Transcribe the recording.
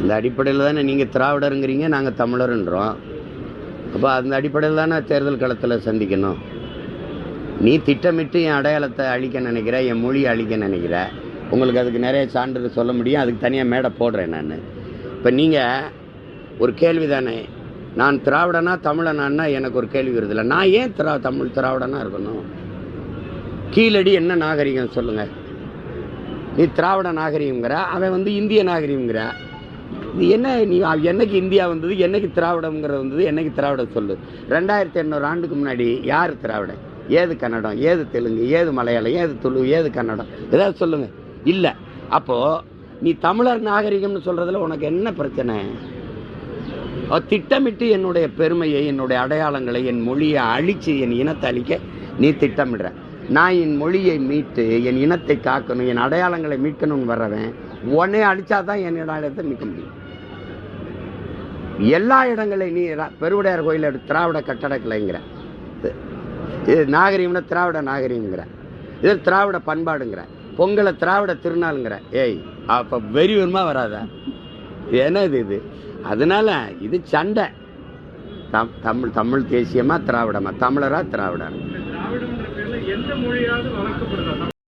இந்த அடிப்படையில் தானே நீங்கள் திராவிடருங்கிறீங்க நாங்கள் தமிழருன்றோம். அப்போ அந்த அடிப்படையில் தானே தேர்தல் களத்தில் சந்திக்கணும். நீ திட்டமிட்டு என் அடையாளத்தை அழிக்க நினைக்கிற என் மொழியை அழிக்க நினைக்கிற உங்களுக்கு அதுக்கு நிறைய சான்று சொல்ல முடியும் அதுக்கு தனியாக மேடை போடுறேன் நான். இப்போ நீங்கள் ஒரு கேள்வி தானே நான் திராவிடனா தமிழனான்னா எனக்கு ஒரு கேள்வி வருதில்ல நான் ஏன் திரா தமிழ் திராவிடனா இருக்கணும்? கீழடி என்ன நாகரிகம் சொல்லுங்கள் நீ திராவிட நாகரிகங்கிற அவன் வந்து இந்திய நாகரிகங்கிற இது என்ன நீ என்னைக்கு இந்தியா வந்தது என்னைக்கு திராவிடம்ங்கிறது வந்தது என்னைக்கு திராவிடம் சொல்லு. ரெண்டாயிரத்தி எண்ணூறு ஆண்டுக்கு முன்னாடி யார் திராவிடம் ஏது கன்னடம் ஏது தெலுங்கு ஏது மலையாளம் ஏது துளு ஏது கன்னடம்? ஏதாவது சொல்லுங்க. இல்லை. அப்போது நீ தமிழர் நாகரிகம்னு சொல்கிறதுல உனக்கு என்ன பிரச்சனை? திட்டமிட்டு என்னுடைய பெருமையை என்னுடைய அடையாளங்களை என் மொழியை அழித்து என் இனத்தை அழிக்க நீ திட்டமிடுற. நான் என் மொழியை மீட்டு என் இனத்தை காக்கணும் என் அடையாளங்களை மீட்கணும்னு வர்றவன் உடனே அழிச்சா தான் என் இடத்தை மீட்க முடியும். எல்லா இடங்களையும் நீ பெருவுடையார் கோயில் திராவிட கட்டடக்கலைங்கிற. இது- இது திராவிட நாகரீகங்கிற இது திராவிட பண்பாடுங்கிற. பொங்கலை திராவிட திருநாளுங்கிற. ஏய் அப்போ வெறி வருமா வராதா? என்னது என்ன இது இது? அதனால இது சண்டை. தம் தமிழ் தமிழ் தேசியமா திராவிடமா? தமிழரா திராவிடா